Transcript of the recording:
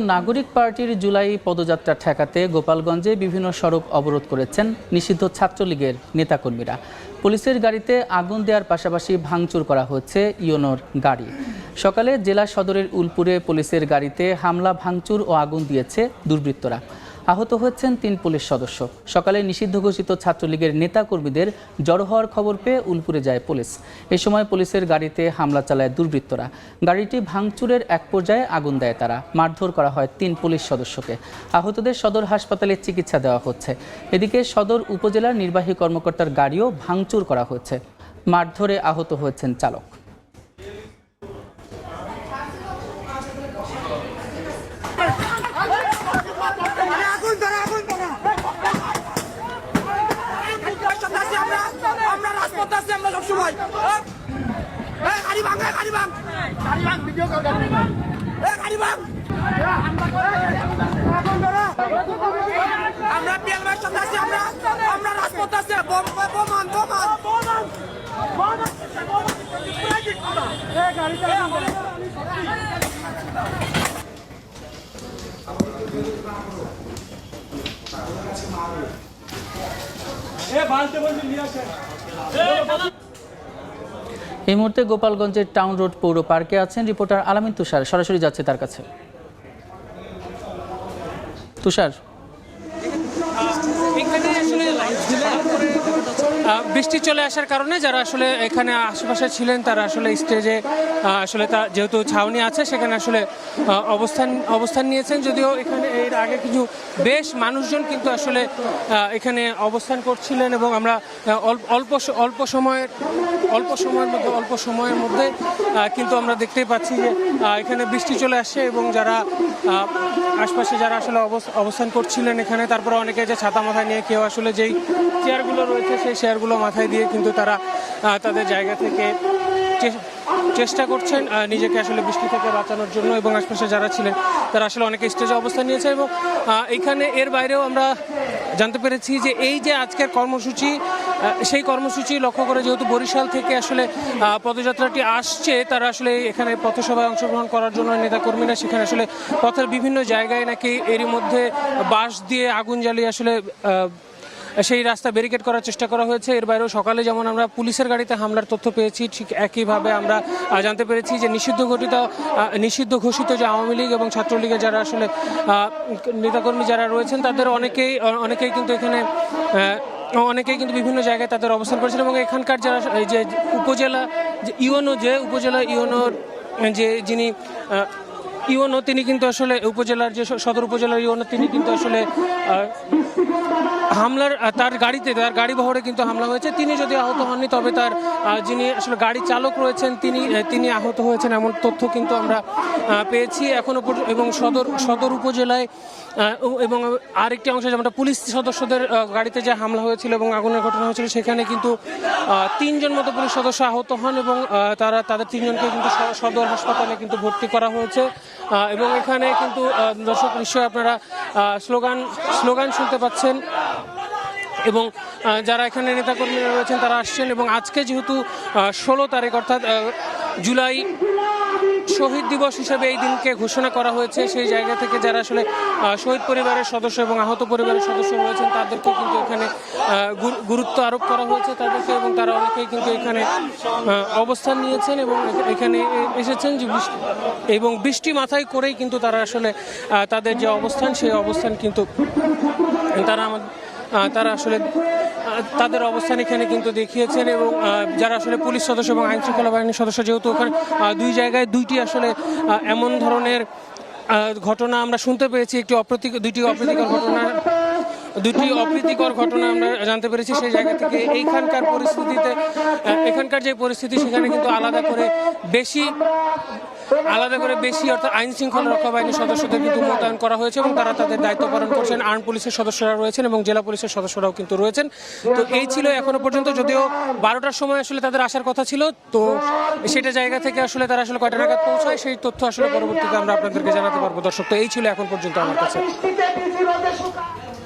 নাগরিক পার্টির জুলাই পদযাত্রা ঠেকাতে গোপালগঞ্জে বিভিন্ন সড়ক অবরোধ করেছেন নিষিদ্ধ ছাত্রলীগের নেতাকর্মীরা। পুলিশের গাড়িতে আগুন দেওয়ার পাশাপাশি ভাঙচুর করা হচ্ছে ইয়োনোর গাড়ি। সকালে জেলা সদরের উলপুরে পুলিশের গাড়িতে হামলা, ভাঙচুর ও আগুন দিয়েছে দুর্বৃত্তরা। আহত হয়েছেন তিন পুলিশ সদস্য। সকালে নিষিদ্ধ ঘোষিত ছাত্রলীগের নেতাকর্মীদের জড়ো হওয়ার খবর পেয়ে উলপুরে যায় পুলিশ। এ সময় পুলিশের গাড়িতে হামলা চালায় দুর্বৃত্তরা। গাড়িটি ভাঙচুরের এক পর্যায়ে আগুন দেয় তারা। মারধর করা হয় তিন পুলিশ সদস্যকে। আহতদের সদর হাসপাতালে চিকিৎসা দেওয়া হচ্ছে। এদিকে সদর উপজেলার নির্বাহী কর্মকর্তার গাড়িও ভাঙচুর করা হয়েছে মারধরে আহত হয়েছেন চালক আগুন ধরে আগুন ধরে আমরা আমরা রাজপথে আছি আমরা সবসময়। গাড়ি ভাঙ গাড়ি ভাঙ গাড়ি ভাঙ। ভিডিও কর গাড়ি ভাঙ। গাড়ি ভাঙ আমরা পিএলমের সাথে আছি আমরা আমরা রাজপথে আছি বোম বোমান বোমান বোমান এই, গাড়িটা এই মুহূর্তে গোপালগঞ্জের টাউন রোড পৌর পার্কে আছেন রিপোর্টার আলামিন তুষার। সরাসরি যাচ্ছে তার কাছে। তুষার এখানে আসলে আহ, বৃষ্টি চলে আসার কারণে যারা আসলে এখানে আশেপাশে ছিলেন, তারা আসলে স্টেজে আসলে তা যেহেতু ছাউনি আছে, সেখানে আসলে অবস্থান অবস্থান নিয়েছেন। যদিও এখানে এর আগে কিছু বেশ মানুষজন কিন্তু আসলে এখানে অবস্থান করছিলেন এবং আমরা অল্প অল্প সময়ের অল্প সময়ের মধ্যে, অল্প সময়ের মধ্যে কিন্তু আমরা দেখতেই পাচ্ছি যে এখানে বৃষ্টি চলে আসছে এবং যারা আশপাশে যারা আসলে অবস- অবস্থান করছিলেন এখানে, তারপরে অনেকে যে ছাতা মাথায় নিয়ে কেউ আসলে যেই চেয়ারগুলো রয়েছে, সেই চেয়ারগুলো মাথায় দিয়ে কিন্তু তারা তাদের জায়গা থেকে চেষ্টা করছেন নিজেকে আসলে বৃষ্টি থেকে বাঁচানোর জন্য এবং আশপাশে যারা ছিলেন, তারা আসলে অনেকে স্টেজে অবস্থান নিয়েছে এবং এখানে এর বাইরেও আমরা জানতে পেরেছি যে এই যে আজকের কর্মসূচি সেই কর্মসূচি লক্ষ্য করে যেহেতু বরিশাল থেকে আসলে পদযাত্রাটি আসছে, তারা আসলে এখানে পথসভায় অংশগ্রহণ করার জন্য নেতাকর্মীরা সেখানে আসলে পথের বিভিন্ন জায়গায় নাকি এরই মধ্যে বাঁশ দিয়ে আগুন জ্বালিয়ে আসলে সেই রাস্তা ব্যারিকেড করার চেষ্টা করা হয়েছে। এর বাইরেও সকালে যেমন আমরা পুলিশের গাড়িতে হামলার তথ্য পেয়েছি, ঠিক একইভাবে আমরা জানতে পেরেছি যে নিষিদ্ধ ঘটিত নিষিদ্ধ ঘোষিত যে আওয়ামী লীগ এবং ছাত্রলীগের যারা আসলে নেতাকর্মী যারা রয়েছেন, তাদের অনেকেই অনেকেই কিন্তু এখানে অনেকেই কিন্তু বিভিন্ন জায়গায় তাদের অবস্থান করেছেন এবং এখানকার যারা যে উপজেলা, যে ইউনো যে উপজেলা ইউনোর যে যিনি ইউনো তিনি কিন্তু আসলে উপজেলার যে সদর উপজেলার ইউনো তিনি কিন্তু আসলে হামলার তার গাড়িতে, তার গাড়ি বহরে কিন্তু হামলা হয়েছে। তিনি যদি আহত হননি, তবে তার যিনি আসলে গাড়ি চালক রয়েছেন, তিনি তিনি আহত হয়েছেন এমন তথ্য কিন্তু আমরা পেয়েছি এখনও পর্যন্ত এবং সদর সদর উপজেলায় এবং আরেকটি অংশে যেমনটা পুলিশ সদস্যদের গাড়িতে যে হামলা হয়েছিল এবং আগুনের ঘটনা হয়েছিল, সেখানে কিন্তু তিনজন মতো পুলিশ সদস্য আহত হন এবং তারা, তাদের তিনজনকে কিন্তু সদর হাসপাতালে কিন্তু ভর্তি করা হয়েছে। এবং এখানে কিন্তু দর্শক নিশ্চয়ই আপনারা স্লোগান স্লোগান শুনতে পাচ্ছেন। এবং যারা এখানে নেতাকর্মীরা রয়েছেন তারা আসছেন এবং আজকে যেহেতু ষোলো তারিখ অর্থাৎ জুলাই শহীদ দিবস হিসেবে এই দিনকে ঘোষণা করা হয়েছে, সেই জায়গা থেকে যারা আসলে শহীদ পরিবারের সদস্য এবং আহত পরিবারের সদস্য রয়েছেন তাদেরকে কিন্তু এখানে গুরুত্ব আরোপ করা হয়েছে তাদেরকে এবং তারা অনেকেই কিন্তু এখানে অবস্থান নিয়েছেন এবং এখানে এসেছেন যে এবং বৃষ্টি মাথায় করেই কিন্তু তারা আসলে তাদের যে অবস্থান, সেই অবস্থান কিন্তু, তারা আমাদের তারা আসলে তাদের অবস্থান এখানে কিন্তু দেখিয়েছেন এবং যারা আসলে পুলিশ সদস্য এবং আইন শৃঙ্খলা বাহিনীর সদস্য, যেহেতু ওখানে দুই জায়গায় দুইটি আসলে এমন ধরনের ঘটনা আমরা শুনতে পেয়েছি, একটি অপ্রীতি, দুইটি অপ্রীতিকর ঘটনা দুটি অপ্রীতিকর ঘটনা আমরা জানতে পেরেছি সেই জায়গা থেকে। এইখানকার পরিস্থিতিতে এখানকার যে পরিস্থিতি, সেখানে কিন্তু আলাদা করে বেশি, আলাদা করে বেশি অর্থাৎ আইন শৃঙ্খলা রক্ষা বাহিনীর সদস্যদের কিন্তু মোতায়েন করা হয়েছে এবং তারা তাদের দায়িত্ব পালন করছেন। আর্ম পুলিশের সদস্যরা রয়েছেন এবং জেলা পুলিশের সদস্যরাও কিন্তু রয়েছেন। তো এই ছিল এখনও পর্যন্ত, যদিও বারোটার সময় আসলে তাদের আসার কথা ছিল, তো সেটা জায়গা থেকে আসলে তারা আসলে কয়টা নাগাদ পৌঁছায়, সেই তথ্য আসলে পরবর্তীতে আমরা আপনাদেরকে জানাতে পারব। দর্শক, তো এই ছিল এখন পর্যন্ত আমার কাছে।